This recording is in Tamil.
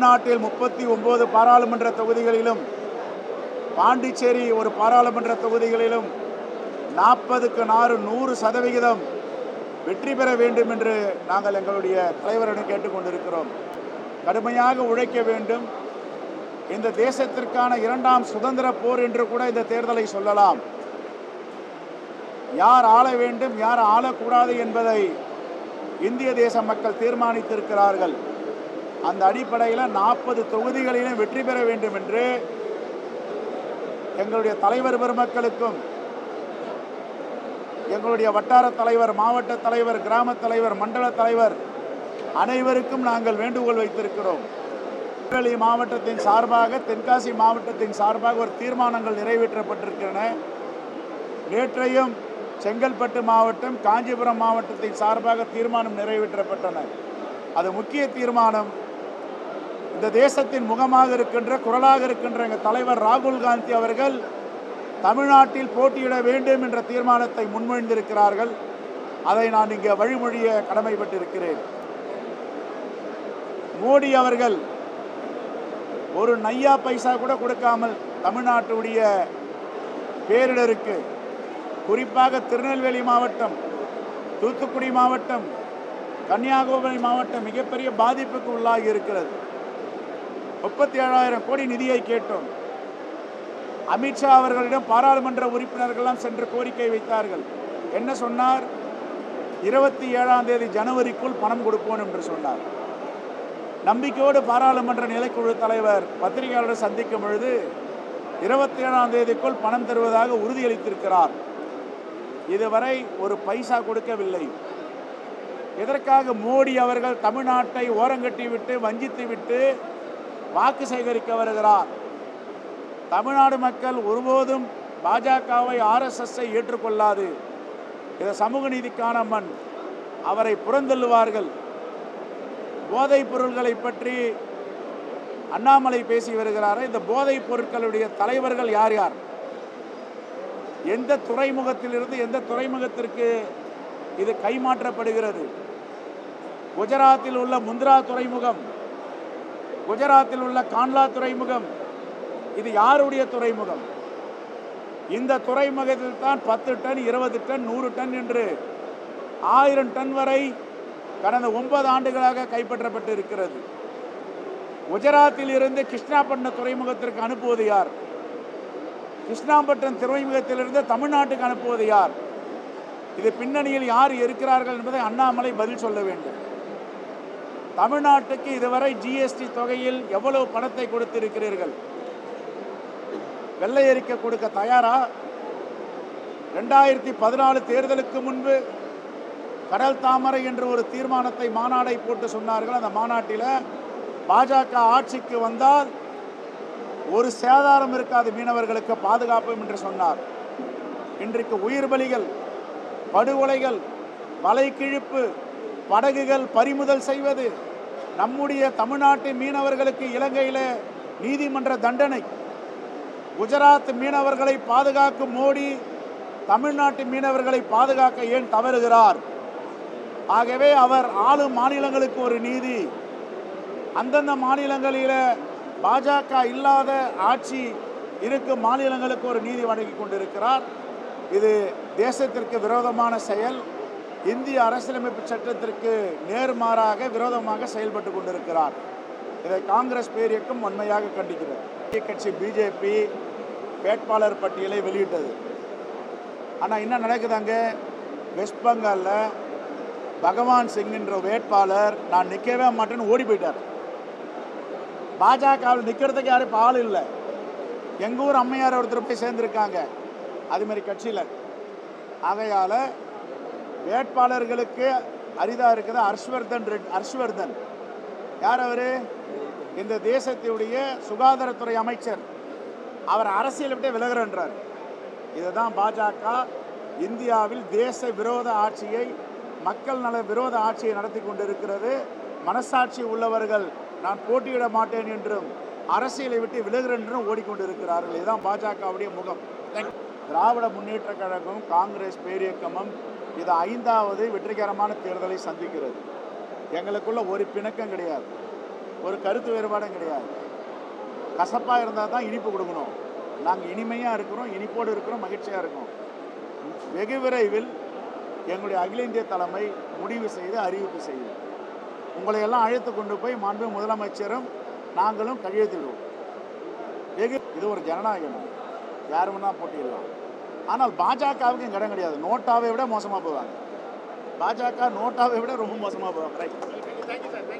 தமிழ்நாட்டில் முப்பத்தி ஒன்பது பாராளுமன்ற தொகுதிகளிலும் பாண்டிச்சேரி ஒரு பாராளுமன்ற தொகுதிகளிலும் நாற்பதுக்கு நாறு நூறு சதவிகிதம் வெற்றி பெற வேண்டும் என்று நாங்கள் எங்களுடைய தலைவரிடம் கேட்டுக்கொண்டிருக்கிறோம் கடுமையாக உழைக்க வேண்டும். இந்த தேசத்திற்கான இரண்டாம் சுதந்திர போர் என்று கூட இந்த தேர்தலை சொல்லலாம். யார் ஆள வேண்டும் யார் ஆளக்கூடாது என்பதை இந்திய தேச மக்கள் தீர்மானித்திருக்கிறார்கள். அந்த அடிப்படையில் நாற்பது தொகுதிகளிலும் வெற்றி பெற வேண்டும் என்று எங்களுடைய தலைவர் பெருமக்களுக்கும் எங்களுடைய வட்டார தலைவர் மாவட்ட தலைவர் கிராம தலைவர் மண்டல தலைவர் அனைவருக்கும் நாங்கள் வேண்டுகோள் வைத்திருக்கிறோம். திருநெல்வேலி மாவட்டத்தின் சார்பாக தென்காசி மாவட்டத்தின் சார்பாக ஒரு தீர்மானங்கள் நிறைவேற்றப்பட்டிருக்கின்றன. நேற்றையும் செங்கல்பட்டு மாவட்டம் காஞ்சிபுரம் மாவட்டத்தின் சார்பாக தீர்மானம் நிறைவேற்றப்பட்டன. அது முக்கிய தீர்மானம். இந்த தேசத்தின் முகமாக இருக்கின்ற குரலாக இருக்கின்ற எங்கள் தலைவர் ராகுல் காந்தி அவர்கள் தமிழ்நாட்டில் போட்டியிட வேண்டும் என்ற தீர்மானத்தை முன்மொழிந்திருக்கிறார்கள். அதை நான் இங்கே வழிமொழிய கடமைப்பட்டிருக்கிறேன். மோடி அவர்கள் ஒரு நையா பைசா கூட கொடுக்காமல் தமிழ்நாட்டுடைய பேரிடருக்கு குறிப்பாக திருநெல்வேலி மாவட்டம் தூத்துக்குடி மாவட்டம் கன்னியாகுமரி மாவட்டம் மிகப்பெரிய பாதிப்புக்கு உள்ளாகி இருக்கிறது. முப்பத்தி ஏழாயிரம் கோடி நிதியை கேட்டோம். அமித்ஷா அவர்களிடம் பாராளுமன்ற உறுப்பினர்கள்லாம் சென்று கோரிக்கை வைத்தார்கள். என்ன சொன்னார்? இருபத்தி ஏழாம் தேதி ஜனவரிக்குள் பணம் கொடுப்போம் என்று சொன்னார். நம்பிக்கையோடு பாராளுமன்ற நிலைக்குழு தலைவர் பத்திரிகையாளரை சந்திக்கும் பொழுது இருபத்தி ஏழாம் தேதிக்குள் பணம் தருவதாக உறுதியளித்திருக்கிறார். இதுவரை ஒரு பைசா கொடுக்கவில்லை. எதற்காக மோடி அவர்கள் தமிழ்நாட்டை ஓரங்கட்டி விட்டு வஞ்சித்து விட்டு வாக்கு சேகரிக்க வருகிறார். தமிழ்நாடு மக்கள் ஒருபோதும் பாஜகவை ஆர்எஸ்எஸ்ஸை ஏற்றுக்கொள்ளாது. இது சமூக நீதிக்கான மண். அவரை புறந்தள்ளுவார்கள். போதைப் பொருள்களை பற்றி அண்ணாமலை பேசி வருகிறார். இந்த போதைப் பொருட்களுடைய தலைவர்கள் யார் யார்? எந்த துறைமுகத்திலிருந்து எந்த துறைமுகத்திற்கு இது கைமாற்றப்படுகிறது? குஜராத்தில் உள்ள முந்திரா துறைமுகம் குஜராத்தில் உள்ள கான்லா துறைமுகம். இது யாருடைய துறைமுகம்? இந்த துறைமுகத்தில் தான் பத்து டன் இருபது டன் நூறு டன் என்று ஆயிரம் டன் வரை கடந்த ஒன்பது ஆண்டுகளாக கைப்பற்றப்பட்டு இருக்கிறது. குஜராத்தில் இருந்து கிருஷ்ணாபட்டினம் துறைமுகத்திற்கு அனுப்புவது யார்? கிருஷ்ணாபட்டினம் துறைமுகத்திலிருந்து தமிழ்நாட்டுக்கு அனுப்புவது யார்? இது பின்னணியில் யார் இருக்கிறார்கள் என்பதை அண்ணாமலை பதில் சொல்ல வேண்டும். தமிழ்நாட்டுக்கு இதுவரை ஜிஎஸ்டி தொகையில் எவ்வளவு பணத்தை கொடுத்திருக்கிறீர்கள்? வெள்ளை அறிக்கை கொடுக்க தயாரா? ரெண்டாயிரத்தி பதினாலு தேர்தலுக்கு முன்பு கடல் தாமரை என்று ஒரு தீர்மானத்தை மாநாடை போட்டு சொன்னார்கள். அந்த மாநாட்டில் பாஜக ஆட்சிக்கு வந்தால் ஒரு சேதாரம் இருக்காது மீனவர்களுக்கு பாதுகாப்பு என்று சொன்னார். இன்றைக்கு உயிர் பலிகள் படுகொலைகள் வலை கிழிப்பு படகுகள் பறிமுதல் செய்வது நம்முடைய தமிழ்நாட்டு மீனவர்களுக்கு இலங்கையில் நீதிமன்ற தண்டனை. குஜராத் மீனவர்களை பாதுகாக்கும் மோடி தமிழ்நாட்டு மீனவர்களை பாதுகாக்க ஏன் தவறுகிறார்? ஆகவே அவர் ஆளும் மாநிலங்களுக்கு ஒரு நீதி. அந்தந்த மாநிலங்களில் பாஜக இல்லாத ஆட்சி இருக்கும் மாநிலங்களுக்கு ஒரு நீதி வழங்கி கொண்டிருக்கிறார். இது தேசத்திற்கு விரோதமான செயல். இந்திய அரசியலமைப்பு சட்டத்திற்கு நேர்மாறாக விரோதமாக செயல்பட்டு கொண்டிருக்கிறார். இதை காங்கிரஸ் பேரியக்கம் வன்மையாக கண்டிக்கிறது. ஐக்கிய கட்சி பிஜேபி வேட்பாளர் பட்டியலை வெளியிட்டது. ஆனால் என்ன நடக்குதாங்க வெஸ்ட் பெங்காலில் பகவான் சிங் என்ற வேட்பாளர் நான் நிற்கவே மாட்டேன்னு ஓடி போயிட்டார். பாஜகவில் நிற்கிறதுக்கு யாரும் இப்போ ஆள் இல்லை. எங்கள் ஊர் அம்மையார் ஒருத்தர் போய் சேர்ந்துருக்காங்க. அதுமாரி கட்சியில். ஆகையால் வேட்பாளர்களுக்கு அரிதாக இருக்குது ஹர்ஷ்வர்தன் ரெட் ஹர்ஷ்வர்தன். யார் அவர்? இந்த தேசத்தினுடைய சுகாதாரத்துறை அமைச்சர். அவர் அரசியலை விட்டு விலகிறன்றார். இதுதான் பாஜக இந்தியாவில் தேச விரோத ஆட்சியை மக்கள் நல விரோத ஆட்சியை நடத்தி கொண்டிருக்கிறது. மனசாட்சி உள்ளவர்கள் நான் போட்டியிட மாட்டேன் என்றும் அரசியலை விட்டு விலகிறேன் என்றும் ஓடிக்கொண்டிருக்கிறார்கள். இதுதான் பாஜகவுடைய முகம். தேங்க்யூ. திராவிட முன்னேற்ற கழகம் காங்கிரஸ் பேரியக்கமும் இது ஐந்தாவது வெற்றிகரமான தேர்தலை சந்திக்கிறது. எங்களுக்குள்ள ஒரு பிணக்கம் கிடையாது. ஒரு கருத்து வேறுபாடும் கிடையாது. கசப்பாக இருந்தால் தான் இனிப்பு கொடுக்கணும். நாங்கள் இனிமையாக இருக்கிறோம் இனிப்போடு இருக்கிறோம் மகிழ்ச்சியாக இருக்கோம். வெகு விரைவில் எங்களுடைய அகில இந்திய தலைமை முடிவு செய்து அறிவிப்பு செய்யும். உங்களை எல்லாம் அழைத்து கொண்டு போய் மாண்பு முதலமைச்சரும் நாங்களும் கையெழுத்திடுவோம். வெகு இது ஒரு ஜனநாயகம். யார் வேணால் போட்டியிடலாம். ஆனால் பாஜகவுக்கு இடம் கிடையாது. நோட்டாவை விட மோசமாக போவாங்க. பாஜக நோட்டாவை விட ரொம்ப மோசமாக போவாங்க. ரைட்